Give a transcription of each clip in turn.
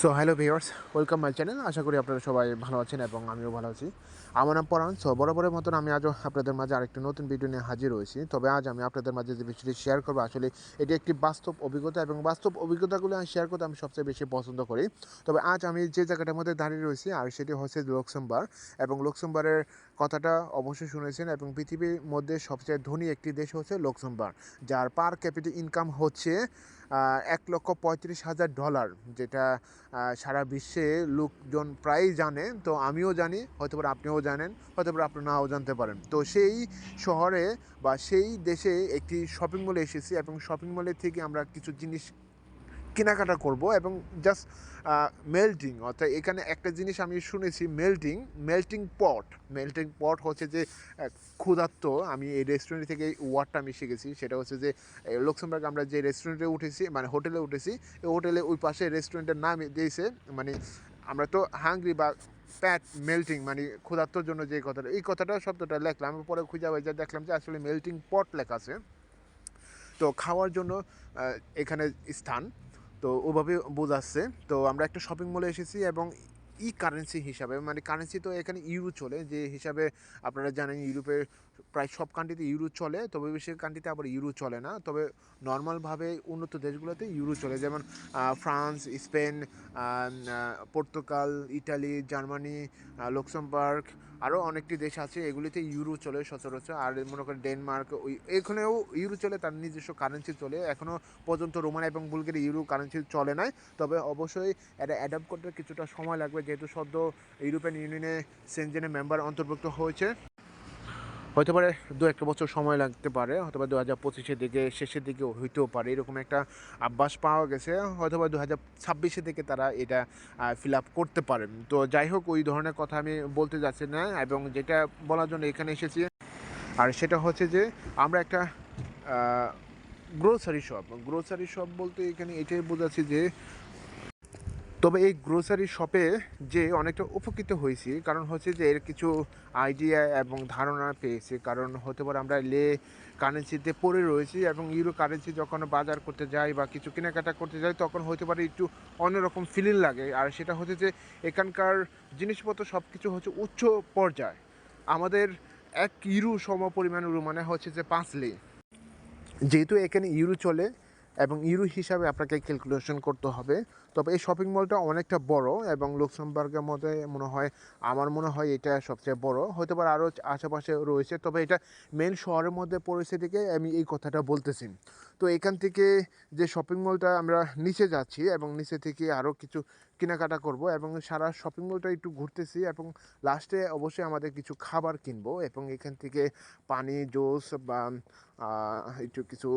So hello viewers welcome my channel আশা করি আপনারা সবাই ভালো আছেন এবং আমিও ভালো আছি। আমার নাম পরাণ। সো বরাবরের মতন আমি আজও আপনাদের মাঝে আরেকটি নতুন ভিডিও নিয়ে হাজির হয়েছি। তবে আজ আমি আপনাদের মাঝে যে বিষয়টি শেয়ার করব, আসলে এটি একটি বাস্তব অভিজ্ঞতা এবং বাস্তব অভিজ্ঞতাগুলো আমি শেয়ার করতে আমি সবচেয়ে বেশি পছন্দ করি। তবে আজ আমি যে জায়গাটার মধ্যে দাঁড়িয়ে রয়েছি, আর সেটি হচ্ছে লক্সেমবার। এবং লক্সেমবারের কথাটা অবশ্যই শুনেছেন এবং পৃথিবীর মধ্যে সবচেয়ে ধনী একটি দেশ হচ্ছে লক্সেমবার, যার পার ক্যাপিটাল ইনকাম হচ্ছে এক লক্ষ পঁয়ত্রিশ হাজার ডলার যেটা সারা বিশ্বে লোকজন প্রায়ই জানে, তো আমিও জানি, হয়তো আপনিও জানেন, হয়তো আপনি নাও জানতে পারেন। তো সেই শহরে বা সেই দেশে একটি শপিং মলে এসেছি এবং শপিং মলে থেকে আমরা কিছু জিনিস কেনাকাটা করব এবং জাস্ট মেল্টিং অর্থাৎ এখানে একটা জিনিস আমি শুনেছি melting melting pot melting pot হচ্ছে যে আহ, ক্ষুধার্ত। আমি এই রেস্টুরেন্ট থেকে ওয়ার্ডটা আমি শিখেছি। সেটা হচ্ছে যে লক্সেমবার্গ আমরা যে রেস্টুরেন্টে উঠেছি মানে হোটেলে উঠেছি এই হোটেলে ওই পাশে রেস্টুরেন্টের নাম দিয়েছে মানে আমরা তো হাঙ্গরি বা প্যাট মেল্টিং মানে ক্ষুধার্তর জন্য যে কথাটা এই কথাটা শব্দটা লেখলাম। পরে খুঁজে পাই যে দেখলাম যে আসলে মেল্টিং পট লেখা আছে। তো খাওয়ার জন্য এখানে স্থান। তো ওভাবে বোঝাচ্ছে। তো আমরা একটা শপিং মলে এসেছি এবং ই কারেন্সি হিসাবে মানে কারেন্সি তো এখানে ইউরো চলে, যে হিসাবে আপনারা জানেন ইউরোপের প্রায় সব কান্ট্রিতে ইউরো চলে, তবে বেশি কান্ট্রিতে আবার ইউরো চলে না। তবে নর্মালভাবে উন্নত দেশগুলোতে ইউরো চলে, যেমন France Spain Portugal Italy Germany Luxembourg আরও অনেকটি দেশ আছে, এগুলিতে ইউরো চলে সচরাচর, আর মনে করেন ডেনমার্ক, ওই এখানেও ইউরো চলে, তার নিজস্ব কারেন্সি চলে এখনও পর্যন্ত রোমান এবং বুলগেরি ইউরো কারেন্সি চলে নাই, তবে অবশ্যই এটা অ্যাডাপ্ট করতে কিছুটা সময় লাগবে, যেহেতু সদ্য ইউরোপিয়ান ইউনিয়নে সেনজেনের মেম্বার অন্তর্ভুক্ত হয়েছে। হতে পারে দু একটা বছর সময় লাগতে পারে, হয়তো বা দু হাজার পঁচিশের দিকে, শেষের দিকে হইতেও পারে, এরকম একটা আভাস পাওয়া গেছে, হয়তো বা দু হাজার ছাব্বিশের দিকে তারা এটা ফিল আপ করতে পারেন। তো যাই হোক, ওই ধরনের কথা আমি বলতে যাচ্ছি না, এবং যেটা বলার জন্য এখানে এসেছি, আর সেটা হচ্ছে যে আমরা একটা গ্রোসারি শপ গ্রোসারি শপ বলতে এখানে এটাই বোঝাচ্ছি যে তবে এই গ্রোসারি শপে যে অনেকটা উপকৃত হয়েছি, কারণ হচ্ছে যে এর কিছু আইডিয়া এবং ধারণা পেয়েছি। কারণ হতে পারে আমরা লে কারেন্সিতে পড়ে রয়েছি এবং ইউরো কারেন্সি যখন বাজার করতে যাই বা কিছু কেনাকাটা করতে যাই, তখন হতে পারে একটু অন্যরকম ফিলিং লাগে। আর সেটা হচ্ছে যে এখানকার জিনিসপত্র সব কিছু হচ্ছে উচ্চ পর্যায়। আমাদের এক ইউরো সম পরিমাণ ইউরো মানে হচ্ছে যে পাঁচ লে। যেহেতু এখানে ইউরো চলে এবং ইউরো হিসাবে আপনাকে ক্যালকুলেশন করতে হবে তবে এই শপিং মলটা অনেকটা বড় এবং লুক্সেমবার্গের মধ্যে মনে হয়, আমার মনে হয় এটা সবচেয়ে বড়। হতে পারে আরও আশেপাশে রয়েছে, তবে এটা মেন শহরের মধ্যে পড়েছে দিকে আমি এই কথাটা বলতেছি। তো এখান থেকে যে শপিং মলটা আমরা নিচে যাচ্ছি এবং নিচে থেকে আরও কিছু কেনাকাটা করব এবং সারা শপিং মলটা একটু ঘুরতেছি এবং লাস্টে অবশ্যই আমাদের কিছু খাবার কিনবো এবং এখান থেকে পানি, জুস বা একটু কিছু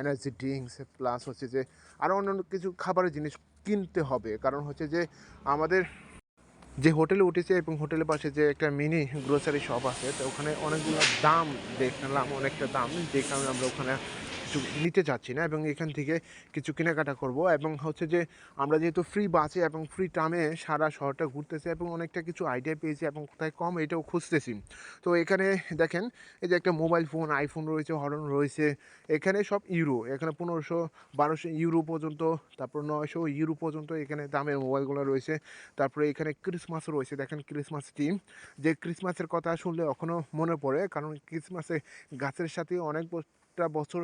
এনার্জি ড্রিঙ্কস প্লাস হচ্ছে যে আরও অন্যান্য কিছু খাবারের জিনিস কিনতে হবে। কারণ হচ্ছে যে আমাদের যে হোটেলে উঠেছে এবং হোটেলের পাশে যে একটা মিনি গ্রোসারি শপ আছে, তো ওখানে অনেকগুলো দাম দেখলাম, অনেকটা দাম। যে কারণে আমরা ওখানে কিছু নিতে চাচ্ছি না এবং এখান থেকে কিছু কেনাকাটা করব এবং হচ্ছে যে আমরা যেহেতু ফ্রি বাসে এবং ফ্রি টামে সারা শহরটা ঘুরতেছি এবং অনেকটা কিছু আইডিয়া পেয়েছি এবং কোথায় কম এটাও খুঁজতেছি। তো এখানে দেখেন, এই যে একটা মোবাইল ফোন আইফোন রয়েছে হরন রয়েছে, এখানে সব ইউরো এখানে পনেরোশো, বারোশো ইউরো পর্যন্ত, তারপর নয়শো ইউরো পর্যন্ত এখানে দামের মোবাইলগুলো রয়েছে। তারপরে এখানে ক্রিসমাস রয়েছে, দেখেন ক্রিসমাস টিম যে ক্রিসমাসের কথা শুনলে এখনও মনে পড়ে, কারণ ক্রিসমাসে গাছের সাথে অনেক বছর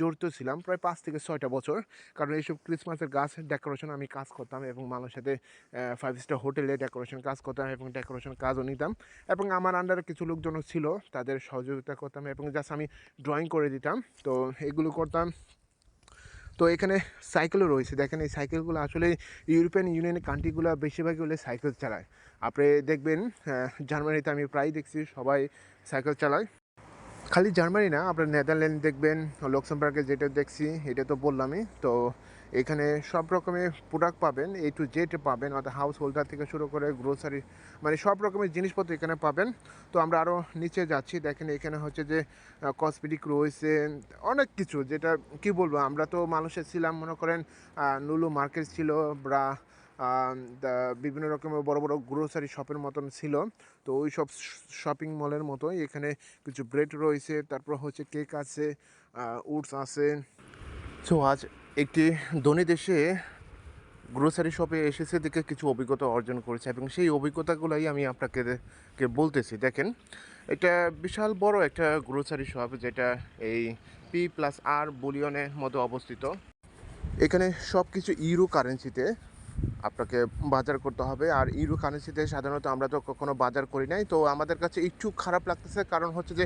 জড়িত ছিলাম, প্রায় পাঁচ থেকে ছয়টা বছর। কারণ এইসব ক্রিসমাসের গাছ ডেকোরেশন আমি কাজ করতাম এবং মানুষের সাথে ফাইভ স্টার হোটেলে ডেকোরেশন কাজ করতাম এবং ডেকোরেশন কাজও নিতাম। এবং আমার আন্ডারে কিছু লোকজনও ছিল, তাদের সহযোগিতা করতাম এবং জাস্ট আমি ড্রয়িং করে দিতাম। তো এগুলো করতাম। তো এখানে সাইকেলও রয়েছে। দেখেন এই সাইকেলগুলো আসলে ইউরোপিয়ান ইউনিয়নের কান্ট্রিগুলো বেশিরভাগই হলে সাইকেল চালায়। আপনি দেখবেন জার্মানিতে আমি প্রায় দেখছি সবাই সাইকেল চালায়। খালি জার্মানি না, আপনার নেদারল্যান্ড দেখবেন লক্সেমবার্গে যেটা দেখছি, এটা তো বললামই। তো এখানে সব রকমের প্রোডাক্ট পাবেন এ টু জেড পাবেন, অর্থাৎ হাউস হোল্ডার থেকে শুরু করে গ্রোসারি মানে সব রকমের জিনিসপত্র এখানে পাবেন। তো আমরা আরও নিচে যাচ্ছি, দেখেন এখানে হচ্ছে যে কসমেটিক রয়েছে, অনেক কিছু, যেটা কি বলব, আমরা তো মানুষের ছিলাম, মনে করেন নুলু মার্কেট ছিল বা বিভিন্ন রকমের বড় বড় গ্রোসারি শপের মতন ছিল। তো ওই সব শপিং মলের মতোই এখানে কিছু ব্রেড রয়েছে, তারপর হচ্ছে কেক আছে উডস আছে। সো আজ একটি ধনী দেশে গ্রোসারি শপে এসেছে দেখে কিছু অভিজ্ঞতা অর্জন করেছে এবং সেই অভিজ্ঞতাগুলোই আমি আপনাকে বলতেছি। দেখেন, এটা বিশাল বড় একটা গ্রোসারি শপ যেটা এই পি প্লাস আর বুলিয়নের মধ্যে অবস্থিত। এখানে সব কিছু ইউরো কারেন্সিতে আপনাকে বাজার করতে হবে। আর ইউরো কারেন্সিতে সাধারণত আমরা তো কখনো বাজার করি নাই। তো আমাদের কাছে একটু খারাপ লাগতেছে কারণ হচ্ছে যে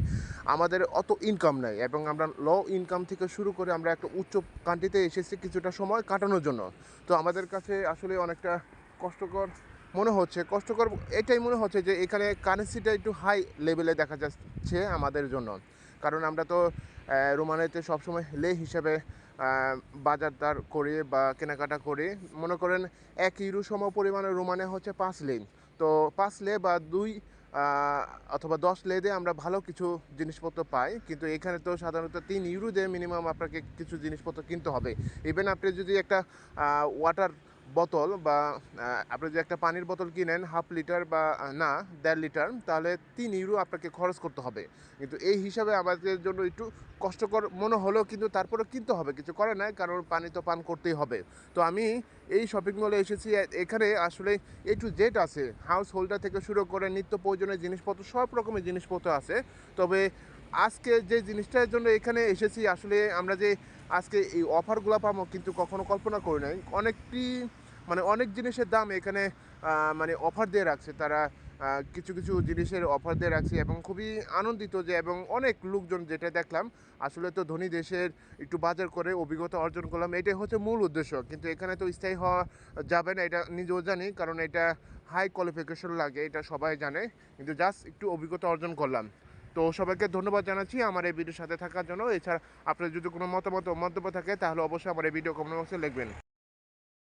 আমাদের অত ইনকাম নাই এবং আমরা লো ইনকাম থেকে শুরু করে আমরা একটা উচ্চ কান্ট্রিতে এসেছি কিছুটা সময় কাটানোর জন্য। তো আমাদের কাছে আসলে অনেকটা কষ্টকর মনে হচ্ছে। কষ্টকর এটাই মনে হচ্ছে যে এখানে কারেন্সিটা একটু হাই লেভেলে দেখা যাচ্ছে আমাদের জন্য। কারণ আমরা তো রোমানিতে সবসময় লে হিসেবে বাজারদার করে বা কেনাকাটা করে, মনে করেন এক ইউরো সম পরিমাণের রোমানে হচ্ছে পাঁচ লেন। তো পাঁচ লে বা দুই অথবা দশ লেদে আমরা ভালো কিছু জিনিসপত্র পাই, কিন্তু এখানে তো সাধারণত তিন ইউরো দিয়ে মিনিমাম আপনাকে কিছু জিনিসপত্র কিনতে হবে। ইভেন আপনি যদি একটা ওয়াটার বোতল বা আপনি যদি একটা পানির বোতল কিনেন, হাফ লিটার বা না, দেড় লিটার, তাহলে তিন ইউরো আপনাকে খরচ করতে হবে। কিন্তু এই হিসাবে আমাদের জন্য একটু কষ্টকর মনে হলেও কিন্তু তারপরে কিনতে হবে, কিছু করে না কারণ পানি তো পান করতেই হবে। তো আমি এই শপিং মলে এসেছি এখানে আসলে এ টু জেড আছে। হাউস হোল্ডার থেকে শুরু করে নিত্য প্রয়োজনীয় জিনিসপত্র, সব রকমের জিনিসপত্র আছে। তবে আজকে যে জিনিসটার জন্য এখানে এসেছি, আসলে আমরা যে আজকে এই অফারগুলো পাবো, কিন্তু কখনো কল্পনা করি নাই। অনেকটি মানে অনেক জিনিসের দাম এখানে মানে অফার দিয়ে রাখছে। তারা কিছু কিছু জিনিসের অফার দিয়ে রাখছে এবং খুবই আনন্দিত যে এবং অনেক লোকজন যেটা দেখলাম, আসলে তো ধনী দেশের একটু বাজার করে অভিজ্ঞতা অর্জন করলাম। এটাই হচ্ছে মূল উদ্দেশ্য। কিন্তু এখানে তো স্থায়ী হওয়া যাবে না, এটা নিজেও জানি কারণ এটা হাই কোয়ালিফিকেশন লাগে, এটা সবাই জানে। কিন্তু জাস্ট একটু অভিজ্ঞতা অর্জন করলাম। তো সবাইকে ধন্যবাদ জানাচ্ছি আমার এই ভিডিওর সাথে থাকার জন্য। এছাড়া আপনার যদি কোনো মতামত, মন্তব্য থাকে তাহলে অবশ্যই আমার এই ভিডিও কমেন্ট বক্সে লিখবেন।